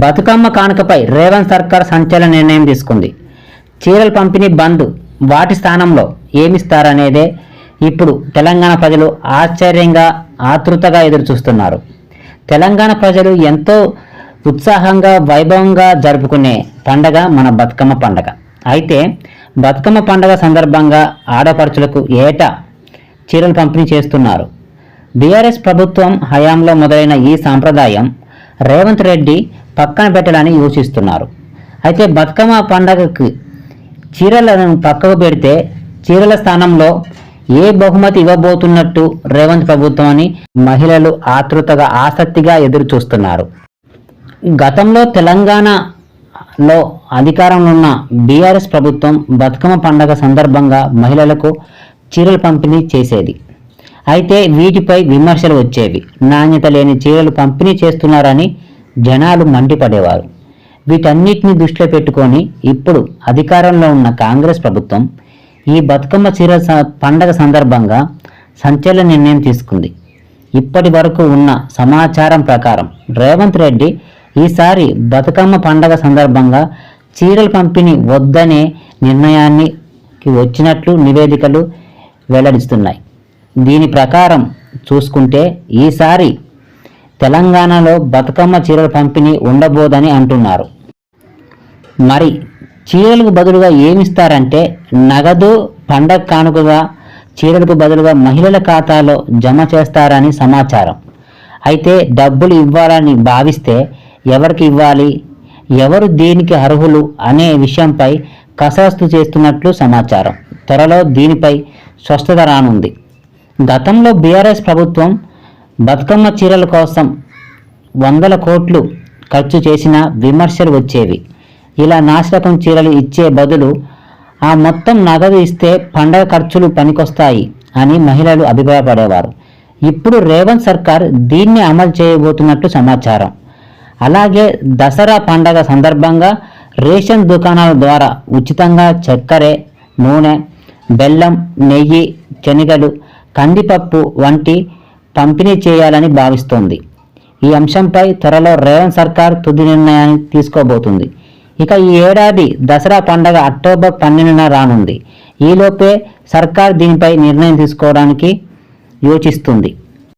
బతుకమ్మ కానుకపై రేవంత్ సర్కార్ సంచలన నిర్ణయం తీసుకుంది. చీరల పంపిణీ బంద్ వాటి స్థానంలో ఏమిస్తారనేదే ఇప్పుడు తెలంగాణ ప్రజలు ఆశ్చర్యంగా ఆతృతగా ఎదురుచూస్తున్నారు. తెలంగాణ ప్రజలు ఎంతో ఉత్సాహంగా వైభవంగా జరుపుకునే పండగ మన బతుకమ్మ పండగ. అయితే బతుకమ్మ పండగ సందర్భంగా ఆడపడుచులకు ఏటా చీరలు పంపిణీ చేస్తున్నారు? బీఆర్ఎస్ ప్రభుత్వం హయాంలో మొదలైన ఈ సాంప్రదాయం రేవంత్ రెడ్డి పక్కన పెట్టాలని యోచిస్తున్నారు. అయితే బతుకమ్మ పండగకి చీరలను పక్కకు పెడితే చీరల స్థానంలో ఏ బహుమతి ఇవ్వబోతున్నట్టు రేవంత్ ప్రభుత్వం అని మహిళలు ఆతృతగా ఆసక్తిగా ఎదురు చూస్తున్నారు గతంలో తెలంగాణలో అధికారంలో ఉన్న బీఆర్ఎస్ ప్రభుత్వం బతుకమ్మ పండగ సందర్భంగా మహిళలకు చీరలు పంపిణీ చేసేది. అయితే వీటిపై విమర్శలు వచ్చేవి. నాణ్యత లేని చీరలు పంపిణీ చేస్తున్నారని జనాలు మండిపడేవారు. వీటన్నిటిని దృష్టిలో పెట్టుకొని ఇప్పుడు అధికారంలో ఉన్న కాంగ్రెస్ ప్రభుత్వం ఈ బతుకమ్మ చీర స- పండగ సందర్భంగా సంచలన నిర్ణయం తీసుకుంది. ఇప్పటి వరకు ఉన్న సమాచారం ప్రకారం రేవంత్ రెడ్డి ఈసారి బతుకమ్మ పండగ సందర్భంగా చీరల పంపిణీ వద్దనే నిర్ణయానికి వచ్చినట్లు నివేదికలు వెల్లడిస్తున్నాయి. దీని ప్రకారం చూసుకుంటే ఈసారి తెలంగాణలో బతుకమ్మ చీరల పంపిణీ ఉండబోదని అంటున్నారు. మరి చీరలకు బదులుగా ఏమిస్తారంటే నగదు పండగ కానుకగా చీరలకు బదులుగా మహిళల ఖాతాలో జమ చేస్తారని సమాచారం. అయితే డబ్బులు ఇవ్వాలని భావిస్తే ఎవరికి ఇవ్వాలి? ఎవరు దేనికి అర్హులు అనే విషయంపై కసరత్తు చేస్తున్నట్లు సమాచారం. త్వరలో దీనిపై స్వస్థత రానుంది. గతంలో బీఆర్ఎస్ ప్రభుత్వం బతుకమ్మ చీరల కోసం వందల కోట్లు ఖర్చు చేసిన విమర్శలు వచ్చేవి. ఇలా నాశరకం చీరలు ఇచ్చే బదులు ఆ మొత్తం నగదు ఇస్తే పండగ ఖర్చులు పనికొస్తాయి అని మహిళలు అభిప్రాయపడేవారు. ఇప్పుడు రేవంత్ సర్కార్ దీన్ని అమలు చేయబోతున్నట్లు సమాచారం. అలాగే దసరా పండగ సందర్భంగా రేషన్ దుకాణాల ద్వారా ఉచితంగా చక్కెర నూనె బెల్లం నెయ్యి శనగలు కందిపప్పు వంటి పంపిణీ చేయాలని భావిస్తోంది. ఈ అంశంపై త్వరలో రేవంత్ సర్కార్ తుది నిర్ణయాన్ని తీసుకోబోతుంది. ఇక ఈ ఏడాది దసరా పండగ అక్టోబర్ పన్నెండున రానుంది. ఈలోపే సర్కార్ దీనిపై నిర్ణయం తీసుకోవడానికి యోచిస్తుంది.